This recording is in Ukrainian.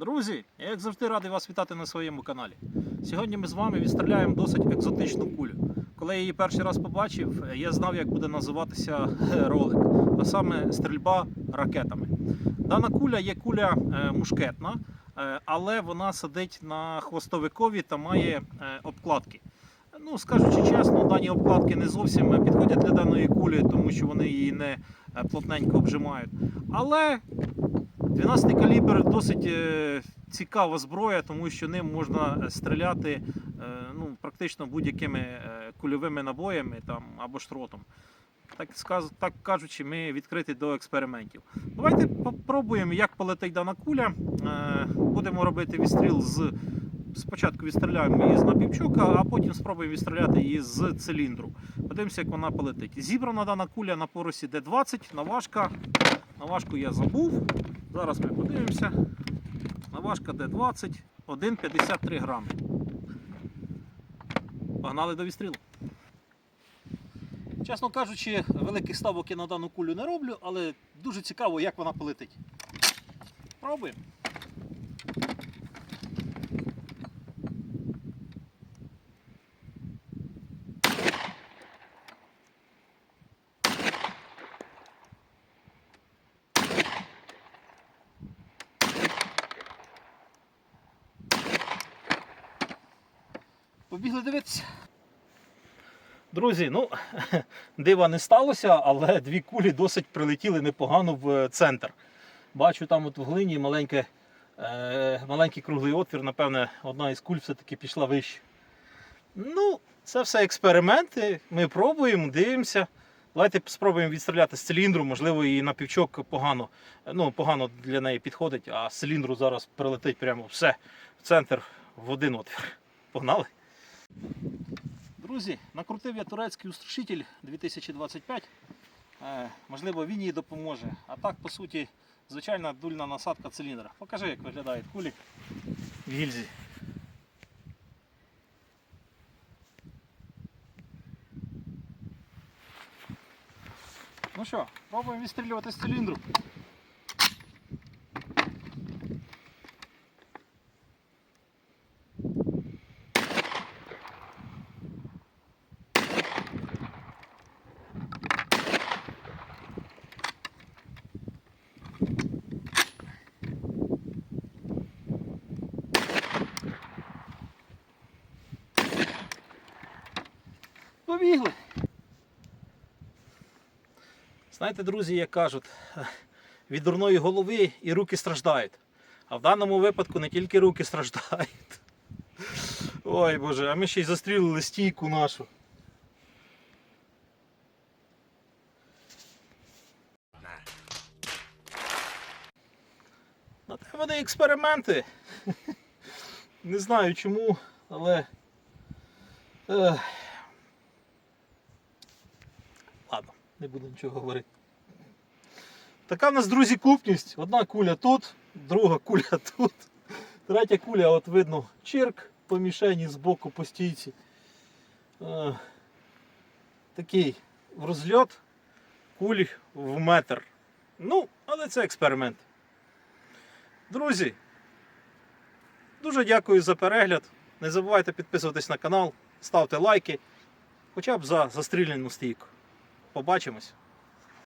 Друзі, я як завжди радий вас вітати на своєму каналі. Сьогодні ми з вами відстріляємо досить екзотичну кулю. Коли я її перший раз побачив, я знав, як буде називатися ролик, а саме стрільба ракетами. Дана куля є куля е, мушкетна, е, але вона сидить на хвостовикові та має е, обкладки. Ну, скажучи чесно, дані обкладки не зовсім підходять для даної кулі, тому що вони її не плотненько обжимають. Але 12 калібр досить е, цікава зброя, тому що ним можна е, стріляти е, ну, практично будь-якими кульовими набоями там, або штротом. Так, так кажучи, ми відкриті до експериментів. Давайте попробуємо, як полетить дана куля. Будемо робити відстріл з. Спочатку відстріляємо її з напівчока, а потім спробуємо відстріляти її з циліндру. Подивимося, як вона полетить. Зібрана дана куля на поросі Д20, наважка. Наважку я забув. Зараз ми подивимося. Наважка Д20, 1,53 грами. Погнали до відстрілу. Чесно кажучи, великих ставок я на дану кулю не роблю, але дуже цікаво, як вона полетить. Пробуємо. Побігли дивитися. Друзі, ну дива не сталося, але дві кулі досить прилетіли непогано в центр. Бачу там от в глині маленьке, е, маленький круглий отвір, напевне, одна із куль все-таки пішла вище. Ну, це все експерименти. Ми пробуємо, дивимося. Давайте спробуємо відстріляти з циліндру, можливо, і на півчок погано, ну, погано для неї підходить, а з циліндру зараз прилетить прямо все в центр в один отвір. Погнали! Друзі, накрутив я турецький устрашитель 2025. Е, можливо, він їй допоможе. А так, по суті, звичайна дульна насадка циліндра. Покажи, як виглядають кулі в гільзі. Ну що, пробуємо відстрілювати з циліндру. Побігли. Знаєте, друзі, як кажуть, від дурної голови і руки страждають. А в даному випадку не тільки руки страждають. Ой Боже, а ми ще й застрілили стійку нашу. На те вони експерименти. Не знаю чому, але. Не буду нічого говорити. Така в нас, друзі, купність. Одна куля тут, друга куля тут. Третя куля, от видно, чирк по мішені з боку по стійці. Е, такий розльот кулі в метр. Ну, але це експеримент. Друзі, дуже дякую за перегляд. Не забувайте підписуватись на канал, ставте лайки, хоча б за застріляну стійку. Побачимось.